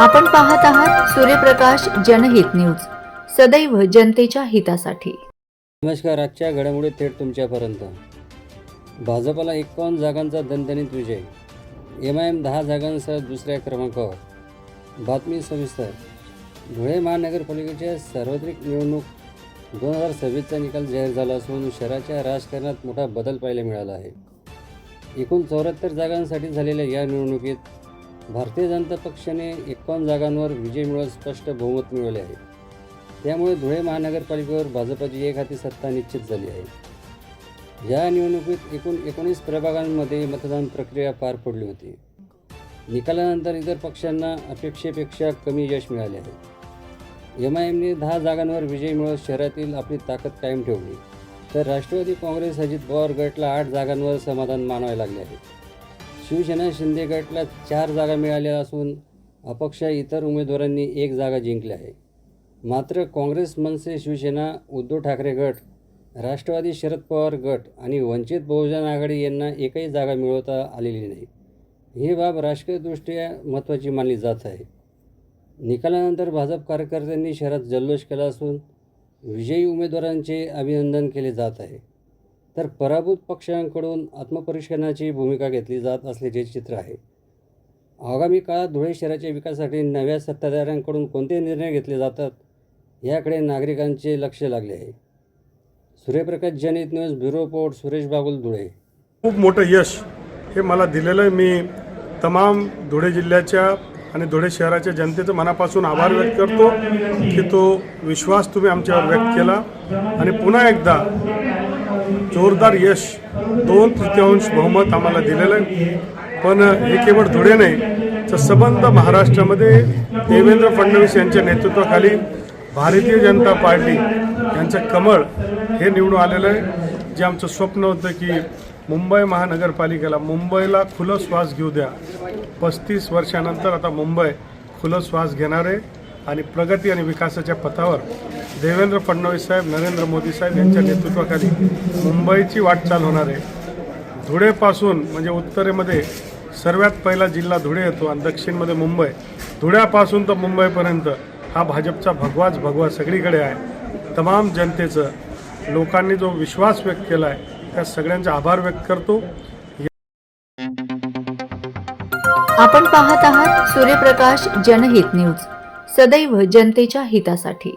आपण पाहत आहात सूर्यप्रकाश जनहित न्यूज. सदैव जनतेच्या हितासाठी. नमस्कार आजच्या घडामोडी थेट तुमच्यापर्यंत. भाजपला एकावन्न जागांचा दणदणीत विजय. एम आय एम दहा जागांसह दुसऱ्या क्रमांकावर. बातमी सविस्तर. धुळे महानगरपालिकेच्या सार्वत्रिक निवडणूक दोन हजार सव्वीसचा निकाल जाहीर झाला असून शहराच्या राजकारणात मोठा बदल पाहायला मिळाला आहे. एकूण चौऱ्याहत्तर जागांसाठी झालेल्या या निवडणुकीत भारतीय जनता पक्षाने एकावन्न जागांवर विजय मिळवत स्पष्ट बहुमत मिळवले आहे. त्यामुळे धुळे महानगरपालिकेवर भाजपाची एक हाती सत्ता निश्चित झाली आहे. या निवडणुकीत एकूण एकोणीस प्रभागांमध्ये मतदान प्रक्रिया पार पडली होती. निकालानंतर इतर पक्षांना अपेक्षेपेक्षा कमी यश मिळाले आहे. एम आय एमने दहा जागांवर विजय मिळवत शहरातील आपली ताकद कायम ठेवली. तर राष्ट्रवादी काँग्रेस अजित पवार गटला आठ जागांवर समाधान मानावे लागले आहे. शिवसेना शिंदे गटला चार जागा मिळाल्या असून अपक्ष इतर उमेदवारांनी एक जागा जिंकली आहे. मात्र काँग्रेस मनसे शिवसेना उद्धव ठाकरे गट राष्ट्रवादी शरद पवार गट आणि वंचित बहुजन आघाडी यांना एकही जागा मिळवता आलेली नाही. ही बाब राजकीयदृष्ट्या महत्त्वाची मानली जात आहे. निकालानंतर भाजप कार्यकर्त्यांनी शहरात जल्लोष केला असून विजयी उमेदवारांचे अभिनंदन केले जात आहे. तर पराभूत पक्षांकडून आत्मपरिष्करणाची भूमिका घेतली जात असल्याचे चित्र आहे. आगामी काळात धुळे शहराच्या विकासासाठी नव्या सत्ताधाऱ्यांकडून कोणते निर्णय घेतले जातात याकडे नागरिकांचे लक्ष लागले आहे. सूर्यप्रकाश जनित news bureau port Suresh Bagul Dhule. खूप मोठं यश हे मला दिलेलं आहे. मी तमाम धुळे जिल्ह्याच्या आणि धुळे शहराच्या जनतेचं मनापासून आभार व्यक्त करतो की तो विश्वास तुम्ही आमच्यावर व्यक्त केला. आणि पुन्हा एकदा जोरदार यश. दोन तृतीयांश बहुमत आम्हाला दिलेलं आहे. पण हे केवळ धुळे नाही तर सबंध महाराष्ट्रामध्ये देवेंद्र फडणवीस यांच्या नेतृत्वाखाली भारतीय जनता पार्टी यांचं कमळ हे निवडून आलेलं आहे. जे आमचं स्वप्न होतं की मुंबई महानगरपालिकेला मुंबईला खुलं श्वास घेऊ द्या. पस्तीस वर्षानंतर आता मुंबई खुलं श्वास घेणार आहे. आणि प्रगती आणि विकासाच्या पथावर देवेंद्र फडणवीस साहेब नरेंद्र मोदी साहेब यांच्या नेतृत्वाखाली मुंबईची वाटचाल होणार आहे. धुळेपासून म्हणजे उत्तरेमध्ये सर्वात पहिला जिल्हा धुळे येतो आणि दक्षिणमध्ये मुंबई. धुळ्यापासून तर मुंबईपर्यंत हा भाजपचा भगवाच भगवा सगळीकडे आहे. तमाम जनतेचं लोकांनी जो विश्वास व्यक्त केला आहे त्या सगळ्यांचे आभार व्यक्त करतो. आपण पाहत आहात सूर्यप्रकाश जनहित न्यूज. सदैव जनतेच्या हितासाठी.